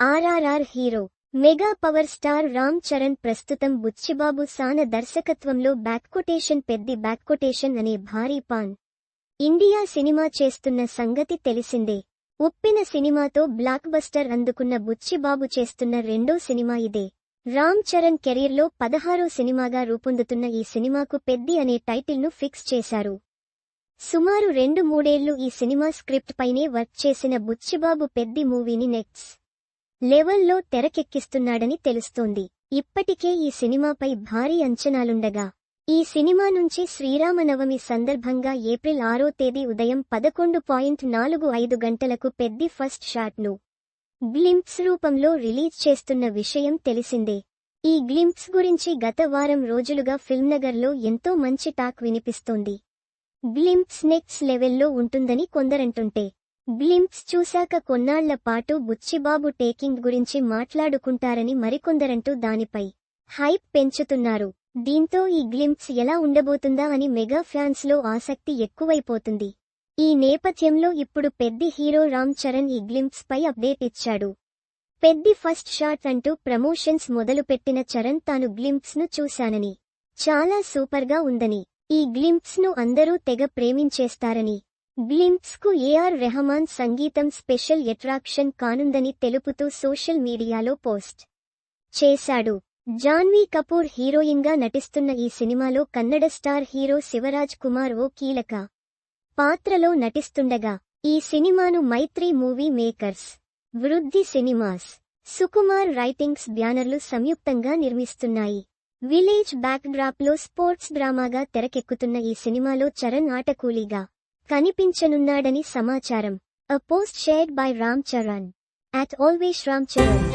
RRR hero mega power star Ram Charan ప్రస్తుతం బుచ్చిబాబు సాన దర్శకత్వంలో బ్యాక్కొటేషన్ పెద్ది బ్యాక్కొటేషన్ అనే భారీ పాన్. ఇండియా సినిమా చేస్తున్న సంగతి తెలిసిందే. ఉప్పిన సినిమాతో బ్లాక్ బస్టర్ అందుకున్న బుచ్చిబాబు చేస్తున్న రెండో సినిమా ఇదే. రామ్ చరణ్ కెరీర్లో పదహారో సినిమాగా రూపొందుతున్న ఈ సినిమాకు పెద్ది అనే టైటిల్ను ఫిక్స్ చేశారు. సుమారు రెండు మూడేళ్ళు ఈ సినిమా స్క్రిప్ట్ పైనే వర్క్ చేసిన బుచ్చిబాబు పెద్ది మూవీని నెక్స్ట్ లెవెల్లో తెరకెక్కిస్తున్నాడని తెలుస్తోంది. ఇప్పటికే ఈ సినిమాపై భారీ అంచనాలుండగా ఈ సినిమా నుంచి శ్రీరామనవమి సందర్భంగా ఏప్రిల్ ఆరో తేదీ ఉదయం పదకొండు పాయింట్ నాలుగు ఐదు గంటలకు పెద్ది ఫస్ట్ షాట్ను గ్లింప్స్ రూపంలో రిలీజ్ చేస్తున్న విషయం తెలిసిందే. ఈ గ్లింప్స్ గురించి గత వారం రోజులుగా ఫిల్మ్నగర్లో ఎంతో మంచి టాక్ వినిపిస్తోంది. గ్లింప్స్ నెక్స్ట్ లెవెల్లో ఉంటుందని కొందరంటుంటే బ్లింప్స్ చూశాక కొన్నాళ్ళ పాటు బుచ్చిబాబు టేకింగ్ గురించి మాట్లాడుకుంటారని మరికొందరంటూ దానిపై హైప్ పెంచుతున్నారు. దీంతో ఈ గ్లింప్స్ ఎలా ఉండబోతుందా అని మెగా ఫ్యాన్స్లో ఆసక్తి ఎక్కువైపోతుంది. ఈ నేపథ్యంలో ఇప్పుడు పెద్ది హీరో రామ్ చరణ్ ఈ గ్లింప్స్ పై అప్డేట్ ఇచ్చాడు. పెద్ది ఫస్ట్ షాట్ అంటూ ప్రమోషన్స్ మొదలుపెట్టిన చరణ్ తాను గ్లింప్స్ను చూశానని చాలా సూపర్గా ఉందని. ఈ గ్లింప్స్ను అందరూ తెగ ప్రేమించేస్తారని కు ఏఆర్ రెహమాన్ సంగీతం స్పెషల్ అట్రాక్షన్ కానుందని తెలుపుతూ సోషల్ మీడియాలో పోస్ట్ చేశాడు. జాన్వీ కపూర్ హీరోయిన్గా నటిస్తున్న ఈ సినిమాలో కన్నడ స్టార్ హీరో శివరాజ్ కుమార్ ఓ కీలక పాత్రలో నటిస్తుండగా ఈ సినిమాను Mythri movie makers Vriddhi cinemas Sukumar writings బ్యానర్లు సంయుక్తంగా నిర్మిస్తున్నాయి. విలేజ్ బ్యాక్డ్రాప్లో స్పోర్ట్స్ డ్రామాగా తెరకెక్కుతున్న ఈ సినిమాలో చరణ్ ఆటకూలీగా కనిపించనున్నాడని సమాచారం. A post shared by Ram Charan at always Ram Charan